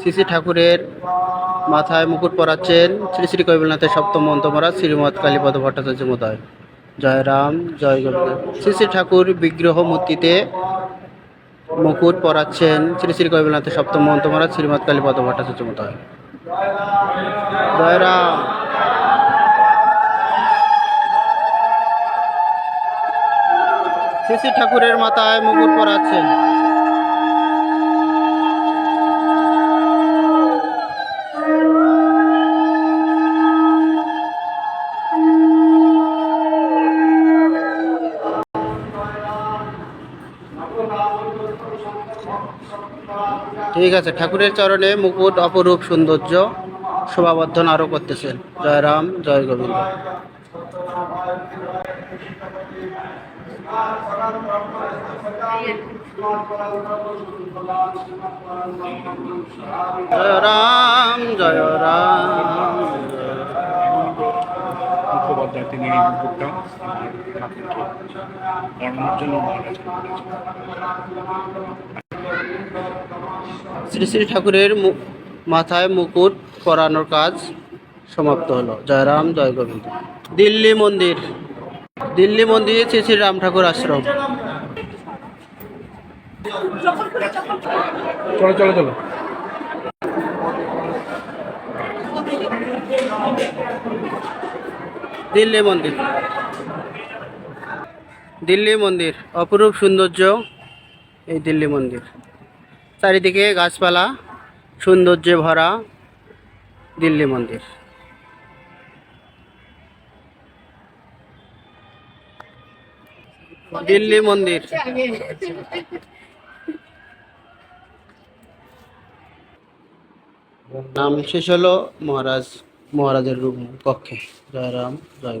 শ্রী ঠাকুরের মাথায় মুকুট পরাচ্ছেন শ্রী শ্রী কৈবলনাথের সপ্তম মহারাজ শ্রীমৎ কালীপদ ভট্টাচার্য মহোদয়। জয় রাম, জয় গোবিন্দ। শ্রী শ্রী ঠাকুর বিগ্রহ মূর্তিতে মুকুট পরাচ্ছেন শ্রী শ্রী কৈবলনাথের সপ্তম মহারাজ শ্রীমৎ কালীপদ ভট্টাচার্য মহোদয়। জয় রাম। শ্রী শ্রী ঠাকুরের মাথায় মুকুট পরাচ্ছেন। ঠিক আছে, ঠাকুরের চরণে মুকুট অপরূপ সৌন্দর্য শোভাবর্ধন আরও করতেছেন। জয় রাম, জয় গোবিন্দ। জয় রাম জয় রাম। তিনি শ্রী শ্রী ঠাকুরের মাথায় মুকুট পরানোর কাজ সমাপ্ত হলো। জয় রাম জয় গোবিন্দ। দিল্লি মন্দির। দিল্লি মন্দির শ্রী শ্রী রাম ঠাকুর আশ্রম। চলো চলো চলো। দিল্লি মন্দির। দিল্লি মন্দির। অপরূপ সৌন্দর্য এই দিল্লি মন্দির। চারিদিকে গাছপালা, সৌন্দর্যে ভরা দিল্লি মন্দির। দিল্লি মন্দির। নাম শেষ হলো মহারাজ, মহারাজের রুম কক্ষে। জয় রাম, জয়